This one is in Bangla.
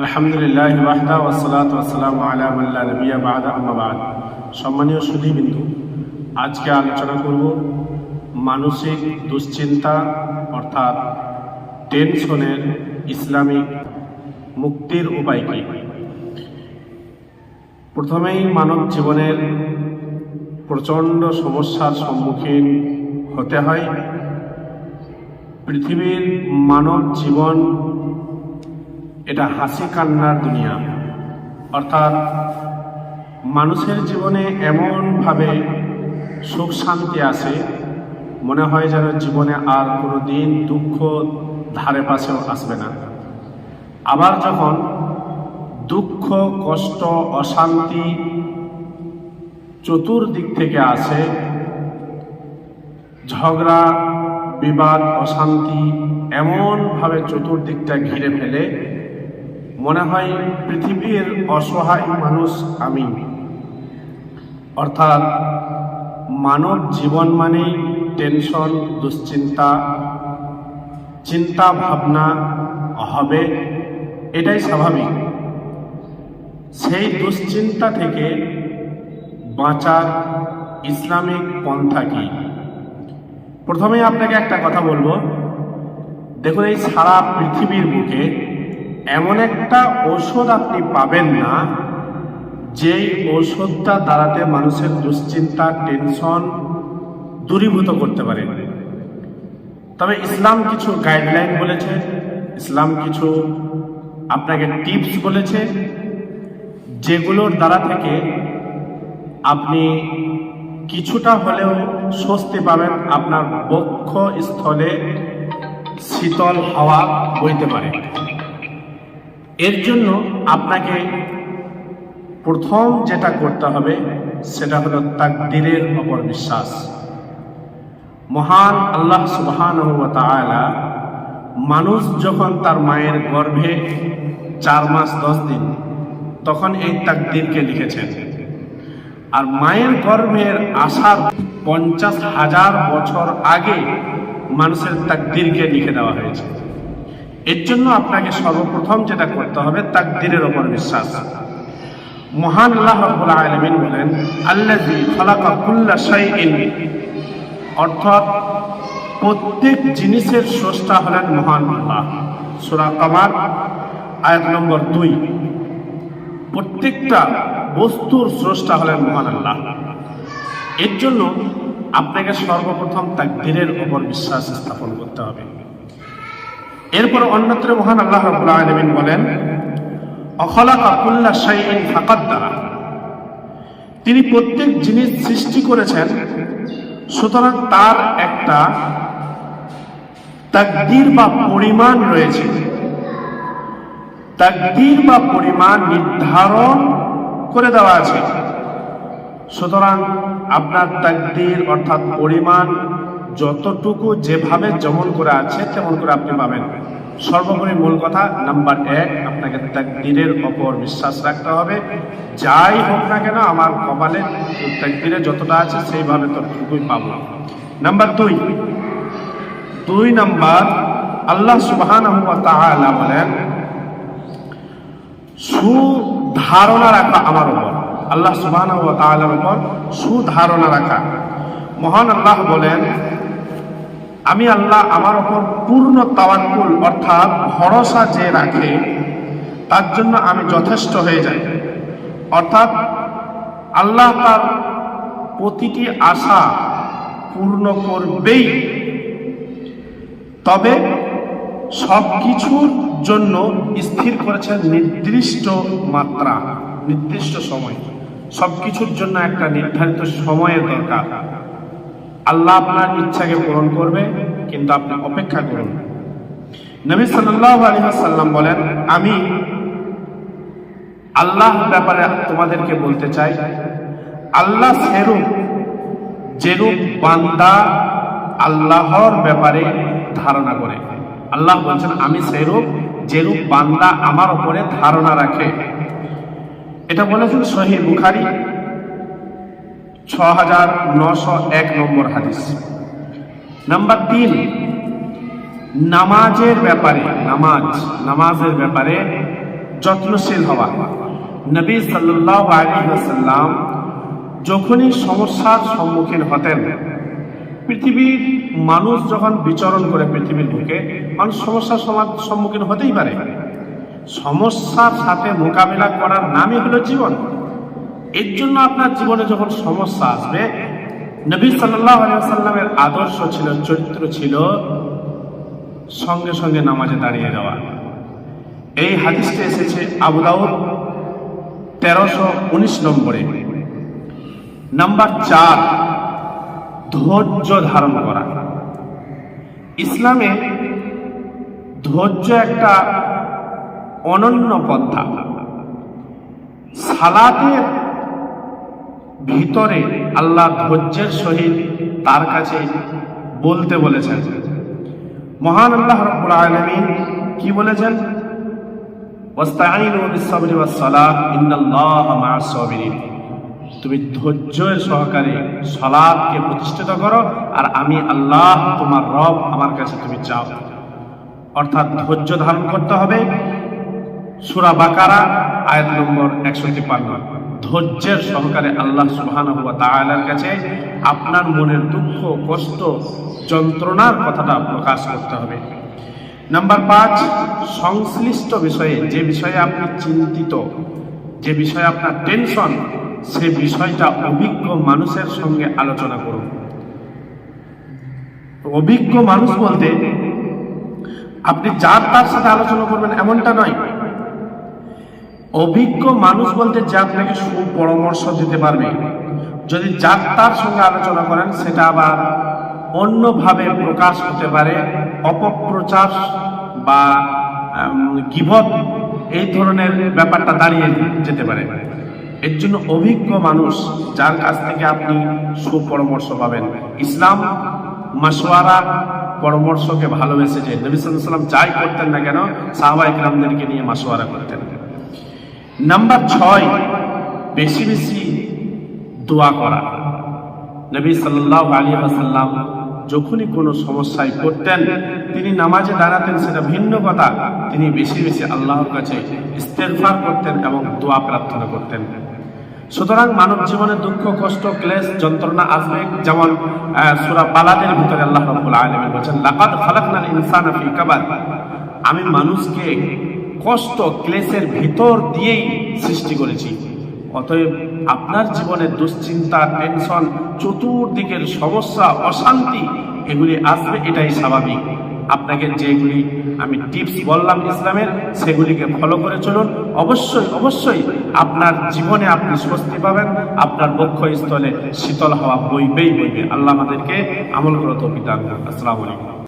আলহামদুলিল্লাহ ওয়াহদা ওয়াসালাত ওয়াসালাম আলা মাল্লা নবিয়া বাদা, আম্মা বাদ। সম্মানীয় সুধীবিন্দু, আজকে আলোচনা করব মানসিক দুশ্চিন্তা, অর্থাৎ টেনশনের ইসলামিক মুক্তির উপায় কি? প্রথমেই মানব জীবনের প্রচণ্ড সমস্যার সম্মুখীন হতে হয়। পৃথিবীর মানব জীবন এটা হাসি কান্নার দুনিয়া। অর্থাৎ মানুষের জীবনে এমনভাবে সুখ শান্তি আসে মনে হয় যেন জীবনে আর কোনো দিন দুঃখ ধারে পাশেও আসবে না। আবার যখন দুঃখ, কষ্ট, অশান্তি চতুর্দিক থেকে আসে, ঝগড়া, বিবাদ, অশান্তি এমনভাবে চতুর্দিকটা ঘিরে ফেলে মনে হয় পৃথিবীর অসহায় মানুষ আমি। অর্থাৎ মানব জীবন মানেই টেনশন, দুশ্চিন্তা চিন্তা ভাবনা হবে এটাই স্বাভাবিক। সেই দুশ্চিন্তা থেকে বাঁচার ইসলামিক পন্থা কি? প্রথমে আপনাকে একটা কথা বলব। দেখুন, এই সারা পৃথিবীর বুকে এমন একটা ঔষধ আপনি পাবেন না, যেই ঔষধটা দ্বারাতে মানুষের দুশ্চিন্তা, টেনশন দূরীভূত করতে পারে। তবে ইসলাম কিছু গাইডলাইন বলেছে, ইসলাম কিছু আপনাকে টিপস বলেছে, যেগুলোর দ্বারা থেকে আপনি কিছুটা হলেও স্বস্তি পাবেন, আপনার বক্ষ স্থলে শীতল হাওয়া বইতে পারে। এর জন্য আপনাকে প্রথম যেটা করতে হবে, সেটা হলো তাকদিরের অপর বিশ্বাস। মহান আল্লাহ সুবহান মানুষ যখন তার মায়ের গর্ভে চার মাস, দশ দিন, তখন এই তাকদিরকে লিখেছেন। আর মায়ের গর্ভের আসার পঞ্চাশ হাজার বছর আগে মানুষের তাকদিরকে লিখে দেওয়া হয়েছে। এর জন্য আপনাকে সর্বপ্রথম যেটা করতে হবে, তাকদিরের ওপর বিশ্বাস। মহান আল্লাহ আলামিন বলেন শাইইন। অর্থাৎ প্রত্যেক জিনিসের স্রষ্টা হলেন মহান আল্লাহ। সূরা কামার, আয়াত নম্বর দুই। প্রত্যেকটা বস্তুর স্রষ্টা হলেন মহান আল্লাহ। এর জন্য আপনাকে সর্বপ্রথম তাকদিরের ওপর বিশ্বাস স্থাপন করতে হবে। এরপর অন্যত্র মহান আল্লাহ রাব্বুল আলামিন বলেন, অখলাকা কুল্লা শাইইন ফাকাদ্দারা। তিনি প্রত্যেক জিনিস সৃষ্টি করেছেন, সুতরাং তার একটা তাকদির বা পরিমাণ রয়েছে। তাকদির বা পরিমাণ নির্ধারণ করে দেওয়া আছে। সুতরাং আপনার তাকদির অর্থাৎ পরিমাণ যতটুকু যেভাবে যেমন করে আছে, তেমন করে আপনি পাবেন। সর্বোপরি মূল কথা, নাম্বার এক, আপনাকে তাকদিরের ওপর বিশ্বাস রাখতে হবে। যাই হোক না কেন, আমার কপালে তাকদিরে যতটা আছে, সেইভাবে ততটুকুই পাবো। নাম্বার দুই। দুই নাম্বার, আল্লাহ সুবহান বলেন, সুধারণা রাখা আমার উপর। আল্লাহ সুবহান উপর সুধারণা রাখা। মহান আল্লাহ বলেন আমি আল্লাহ আমার ওপর পূর্ণ তাওয়াক্কুল অর্থাৎ ভরসা যে রাখে, তার জন্য আমি যথেষ্ট হয়ে যাই। অর্থাৎ আল্লাহ তার প্রতিটি আশা পূর্ণ করবেই। তবে সব কিছুর জন্য স্থির করেছেন নির্দিষ্ট মাত্রা, নির্দিষ্ট সময়। সব কিছুর জন্য একটা নির্ধারিত সময়ের দরকার। আল্লাহ আপনার ইচ্ছাকে পূরণ করবে, কিন্তু আপনি অপেক্ষা করুন। নবী সাল্লাহ সাল্লাম বলেন, আমি আল্লাহ ব্যাপারে তোমাদেরকে বলতে চাই, আল্লাহ সেরূপ, যেরূপ বান্দা আল্লাহর ব্যাপারে ধারণা করে। আল্লাহ বলছেন, আমি সেরূপ, যেরূপ বান্দা আমার উপরে ধারণা রাখে। এটা বলেছেন শহীদ বুখারি। ছ হাজার নশো এক নম্বর হাদিস। নাম্বার তিন, নামাজের ব্যাপারে, নামাজ, নামাজের ব্যাপারে যত্নশীল হওয়া। নবী সাল্লাল্লাহু আলাইহি ওয়াসাল্লাম যখনই সমস্যার সম্মুখীন হতেন, পৃথিবীর মানুষ যখন বিচরণ করে পৃথিবীর বুকে, মানুষ সমস্যার সম্মুখীন হতেই পারে। সমস্যার সাথে মোকাবিলা করার নামই হলো জীবন। এর জন্য আপনার জীবনে যখন সমস্যা আসবে, নবী সাল্লামের আদর্শ ছিল, চরিত্র ছিল সঙ্গে সঙ্গে নামাজে দাঁড়িয়ে যাওয়া এই হাদিসটি এসেছে আবুদাউদ তেরোশো উনিশ নম্বরে। নাম্বার চার, ধৈর্য ধারণ করা। ইসলামে ধৈর্য একটা অনন্য পন্থা। সালাতের ভিতরে আল্লাহ ধৈর্যের সহিত তার কাছে বলতে বলেছেন। মহান আল্লাহ রব্বুল আলামিন কি বলেছেন? তুমি ধৈর্যের সহকারে সালাতকে প্রতিষ্ঠিত করো আর আমি আল্লাহ তোমার রব আমার কাছে তুমি চাও। অর্থাৎ ধৈর্য ধারণ করতে হবে। সূরা বাকারা, আয়াত নম্বর একশো তিপ্পান্ন। ধৈর্যের সহকারে আল্লাহ সুবহানাহু ওয়া তাআলার কাছে আপনার মনের দুঃখ, কষ্ট, যন্ত্রণার কথাটা প্রকাশ করতে হবে। নাম্বার পাঁচ, সংশ্লিষ্ট বিষয়ে যে বিষয়ে আপনি চিন্তিত, যে বিষয়ে আপনার টেনশন, সে বিষয়টা অভিজ্ঞ মানুষের সঙ্গে আলোচনা করুন। অভিজ্ঞ মানুষ বলতে আপনি যার তার সাথে আলোচনা করবেন এমনটা নয়। অভিজ্ঞ মানুষ বলতে যে আপনাকে সুপরামর্শ দিতে পারবে। যদি যার তার সঙ্গে আলোচনা করেন, সেটা আবার অন্যভাবে প্রকাশ হতে পারে। অপপ্রচার বা গিভত এই ধরনের ব্যাপারটা দাঁড়িয়ে যেতে পারে। এর জন্য অভিজ্ঞ মানুষ যার কাছ থেকে আপনি সুপরামর্শ পাবেন। ইসলাম মাসোয়ারা পরামর্শকে ভালোবেসেছে নবী সাল্লাম যাই করতেন না কেন সাহাবা ইকরামদেরকে নিয়ে মাসোয়ারা করতেন। নাম্বার ছয়, বেশি বেশি দোয়া করা। নবী সাল্লাহ আলাইহি ওয়াসাল্লাম যখনই কোনো সমস্যায় পড়তেন, তিনি নামাজে দাঁড়াতেন, সেটা ভিন্ন কথা। তিনি বেশি বেশি আল্লাহর কাছে ইস্তেগফার করতেন এবং দোয়া প্রার্থনা করতেন। সুতরাং মানব জীবনে দুঃখ, কষ্ট, ক্লেশ, যন্ত্রণা আসবে যেমন সূরা বালাদের ভিতরে আল্লাহ রাব্বুল আলামিন বলেন লাকাদ ইনসানা আমি মানুষকে কষ্ট ক্লেশের ভিতর দিয়েই সৃষ্টি করেছি। অতএব আপনার জীবনে দুশ্চিন্তা, টেনশন, চতুর্দিকের সমস্যা, অশান্তি, এগুলি আসবে, এটাই স্বাভাবিক। আপনাকে যেগুলি আমি টিপস বললাম ইসলামের, সেগুলিকে ফলো করে চলুন। অবশ্যই অবশ্যই আপনার জীবনে আপনি স্বস্তি পাবেন, আপনার বক্ষস্থলে শীতল হওয়া বইবেই বইবে। আল্লাহ আমাদেরকে আমল করত পিতা আসসালামু আলাইকুম।